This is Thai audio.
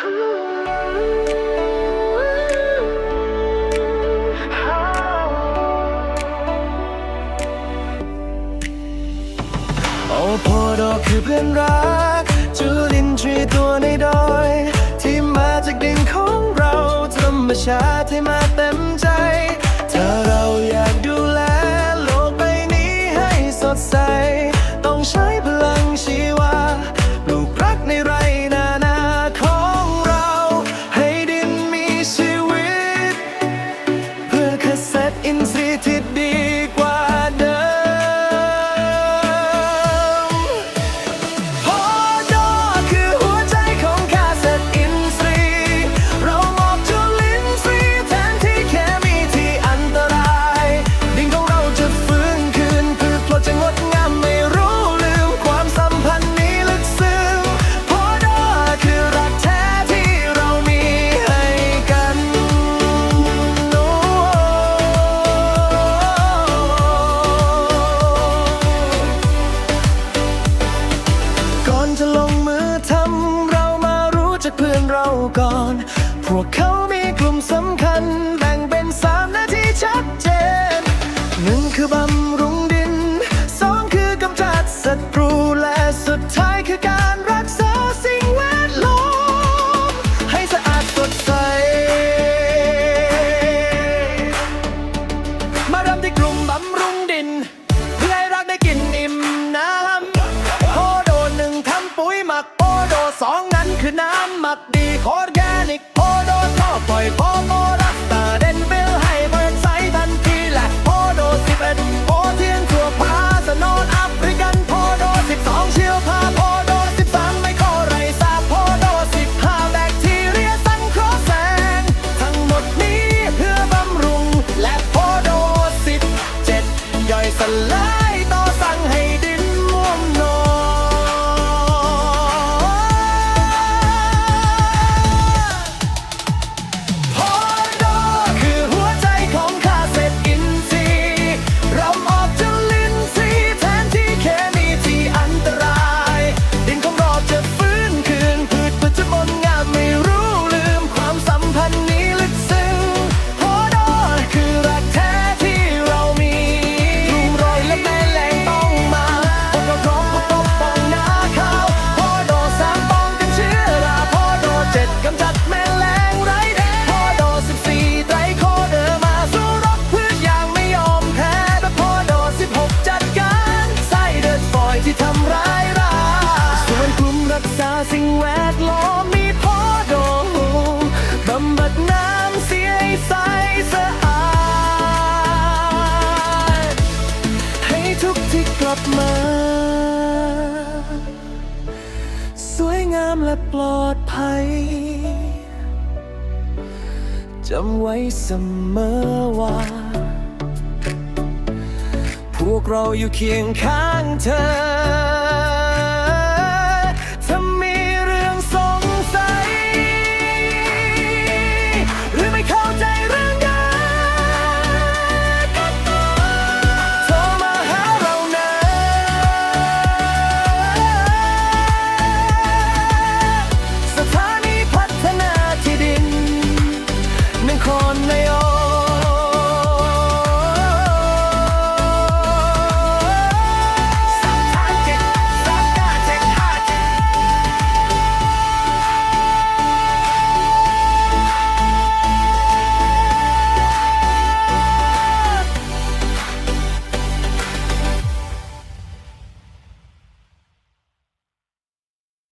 โอโพอดอคือเพื่อนรักจูลินทรียตัวในดอย ที่มาจากดินของเราธรรมชาติที่มาเต็ม พวกเขามีกลุ่มสำคัญ แบ่งเป็นสามนาทีชัดเจนหนึ่งคือบำรุงดินสองคือกำจัดศัตรูและสุดท้ายคือการ for light. ามและปลอดภัยจำไว้เสมอว่า พวกเราอยู่เคียงข้างเธอ